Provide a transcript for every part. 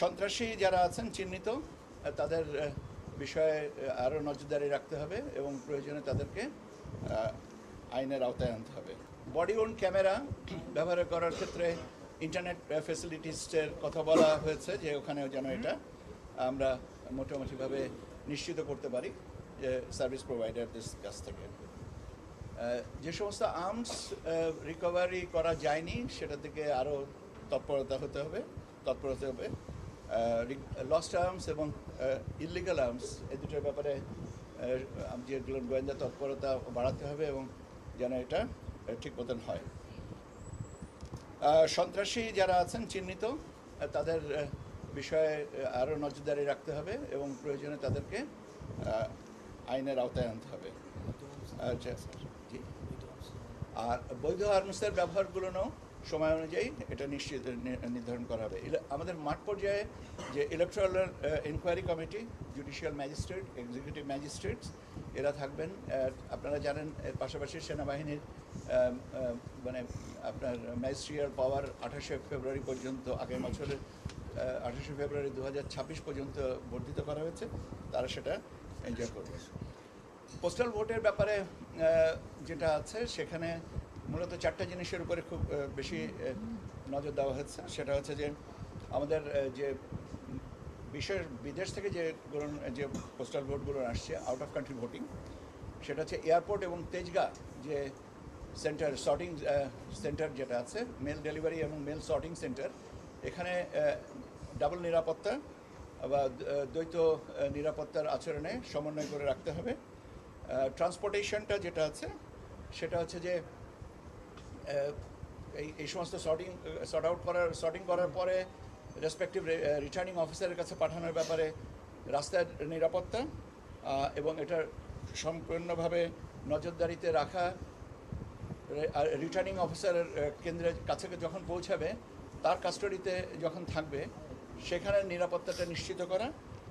সন্ত্রাসী যারা আছেন চিহ্নিত তাদের বিষয়ে আরও নজরদারি রাখতে হবে এবং প্রয়োজনে তাদেরকে আইনের আওতায় আনতে হবে। বডি ওন ক্যামেরা ব্যবহার করার ক্ষেত্রে ইন্টারনেট ফেসিলিটিসের কথা বলা হয়েছে যে ওখানেও যেন এটা আমরা মোটামুটিভাবে নিশ্চিত করতে পারি যে সার্ভিস প্রোভাইডারদের কাছ থেকে। যে সমস্ত আর্মস রিকভারি করা যায়নি সেটা থেকে আরও তৎপরতা হতে হবে। তৎপরতা হবে লস্ট আর্মস এবং ইলিগাল আর্মস এই দুটোর ব্যাপারে যেগুলো গোয়েন্দা তৎপরতা বাড়াতে হবে এবং যেন এটা ঠিক মতন হয়। সন্ত্রাসী যারা আছেন চিহ্নিত তাদের বিষয়ে আরও নজরদারি রাখতে হবে এবং প্রয়োজনে তাদেরকে আইনের আওতায় আনতে হবে। আচ্ছা আর বৈধ আর্মসের ব্যবহারগুলোও সময় অনুযায়ী এটা নিশ্চিত নির্ধারণ করা হবে। আমাদের মাঠ পর্যায়ে যে electoral inquiry committee judicial magistrate executive magistrates এরা থাকবেন। আপনারা জানেন, এর পাশাপাশি সেনাবাহিনীর মানে আপনার ম্যাজিস্ট্রিয়াল পাওয়ার আঠাশে ফেব্রুয়ারি পর্যন্ত, আগামী বছরের আঠাশে ফেব্রুয়ারি দু হাজার ছাব্বিশ পর্যন্ত বর্ধিত করা হয়েছে। তারা সেটা এনজয় করবে। পোস্টাল ভোটের ব্যাপারে যেটা আছে, সেখানে মূলত চারটা জিনিসের উপরে খুব বেশি নজর দেওয়া হচ্ছে। সেটা হচ্ছে যে আমাদের যে বিশেষ বিদেশ থেকে যে ধরুন যে পোস্টাল ভোটগুলো আসছে আউট অফ কান্ট্রি ভোটিং সেটা হচ্ছে এয়ারপোর্ট এবং তেজগা যে সেন্টার সর্টিং সেন্টার যেটা আছে মেল ডেলিভারি এবং মেল সর্টিং সেন্টার এখানে ডাবল নিরাপত্তা বা দ্বৈত নিরাপত্তার আচরণে সমন্বয় করে রাখতে হবে। ট্রান্সপোর্টেশনটা যেটা আছে, সেটা হচ্ছে যে এই এই সমস্ত সর্টিং সর্ট আউট করার সর্টিং করার পরে রেসপেক্টিভ রিটার্নিং অফিসারের কাছে পাঠানোর ব্যাপারে রাস্তার নিরাপত্তা এবং এটার সম্পূর্ণভাবে নজরদারিতে রাখা আর রিটার্নিং অফিসারের কেন্দ্রের কাছে যখন পৌঁছাবে, তার কাস্টডিতে যখন থাকবে, সেখানে নিরাপত্তাটা নিশ্চিত করা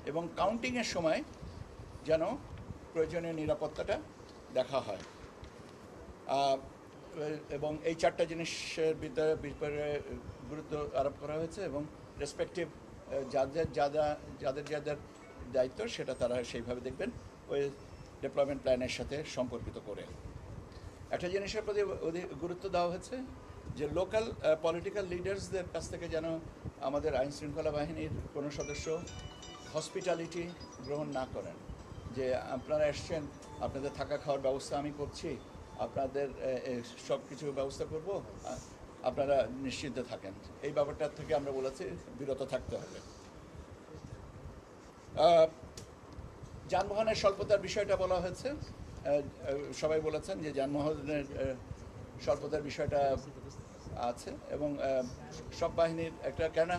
এবং কাউন্টিংয়ের সময় যেন প্রয়োজনীয় নিরাপত্তাটা দেখা হয়। এবং এই চারটা জিনিসের ভিতরে ব্যাপারে গুরুত্ব আরোপ করা হয়েছে এবং রেসপেক্টিভ যাদের যারা যাদের যাদের দায়িত্ব সেটা তারা সেইভাবে দেখবেন ওই ডেভেলপমেন্ট প্ল্যানের সাথে সম্পর্কিত করে। একটা জিনিসের প্রতি গুরুত্ব দেওয়া হয়েছে যে লোকাল পলিটিক্যাল লিডার্সদের কাছ থেকে যেন আমাদের আইন শৃঙ্খলা বাহিনীর কোনো সদস্য হসপিটালিটি গ্রহণ না করেন, যে আপনারা এসছেন, আপনাদের থাকা খাওয়ার ব্যবস্থা আমি করছি আপনাদের সব কিছু ব্যবস্থা করব। আপনারা নিশ্চিন্ত থাকেন। এই ব্যাপারটা থেকে আমরা বলেছি, বিরত থাকতে হবে। যানবাহনের স্বল্পতার বিষয়টা বলা হয়েছে। সবাই বলেছেন যে যানবাহনের স্বল্পতার বিষয়টা আছে এবং সব বাহিনীর একটা, কেননা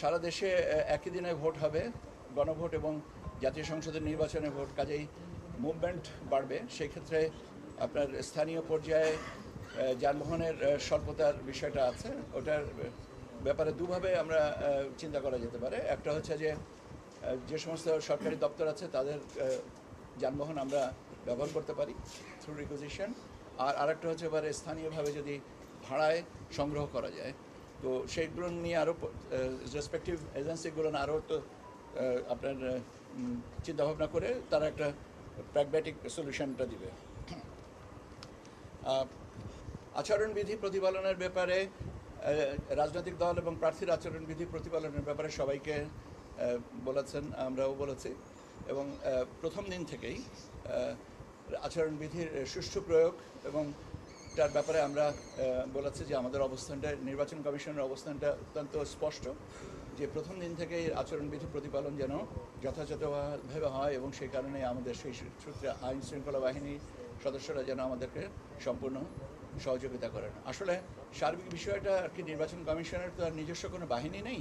সারা দেশে একই দিনে ভোট হবে, গণভোট এবং জাতীয় সংসদের নির্বাচনে ভোট, কাজেই মুভমেন্ট বাড়বে। সেই ক্ষেত্রে আপনার স্থানীয় পর্যায়ে যানবাহনের স্বল্পতার বিষয়টা আছে, ওটার ব্যাপারে দুভাবে আমরা চিন্তা করা যেতে পারে। একটা হচ্ছে যে যে সমস্ত সরকারি দপ্তর আছে, তাদের যানবাহন আমরা ব্যবহার করতে পারি থ্রু রিকুইজিশন আর আরেকটা হচ্ছে এবারে স্থানীয়ভাবে যদি ভাড়ায় সংগ্রহ করা যায়, তো সেইগুলো নিয়ে আরও রেসপেক্টিভ এজেন্সিগুলো আরও তো আপনার চিন্তাভাবনা করে তারা একটা প্র্যাগম্যাটিক সলিউশনটা দিবে। আচরণবিধি প্রতিপালনের ব্যাপারে রাজনৈতিক দল এবং প্রার্থীর আচরণবিধি প্রতিপালনের ব্যাপারে সবাইকে বলেছেন, আমরাও বলেছি। এবং প্রথম দিন থেকেই আচরণবিধির সুষ্ঠু প্রয়োগ এবং তার ব্যাপারে আমরা বলেছি যে আমাদের অবস্থানটা, নির্বাচন কমিশনের অবস্থানটা অত্যন্ত স্পষ্ট, যে প্রথম দিন থেকেই আচরণবিধি প্রতিপালন যেন যথাযথভাবে হয় এবং সেই কারণে আমাদের সেই সূত্রে আইন শৃঙ্খলা বাহিনী সদস্যরা যেন আমাদেরকে সম্পূর্ণ সহযোগিতা করেন। আসলে সার্বিক বিষয়টা আর কি নির্বাচন কমিশনের তো আর নিজস্ব কোনো বাহিনী নেই।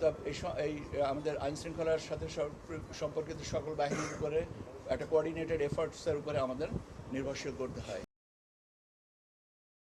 তা এই এই আমাদের আইন শৃঙ্খলার সাথে সম্পর্কিত সকল বাহিনীর উপরে একটা কোঅর্ডিনেটেড এফার্টসের উপরে আমাদের নির্ভরশীল করতে হয়।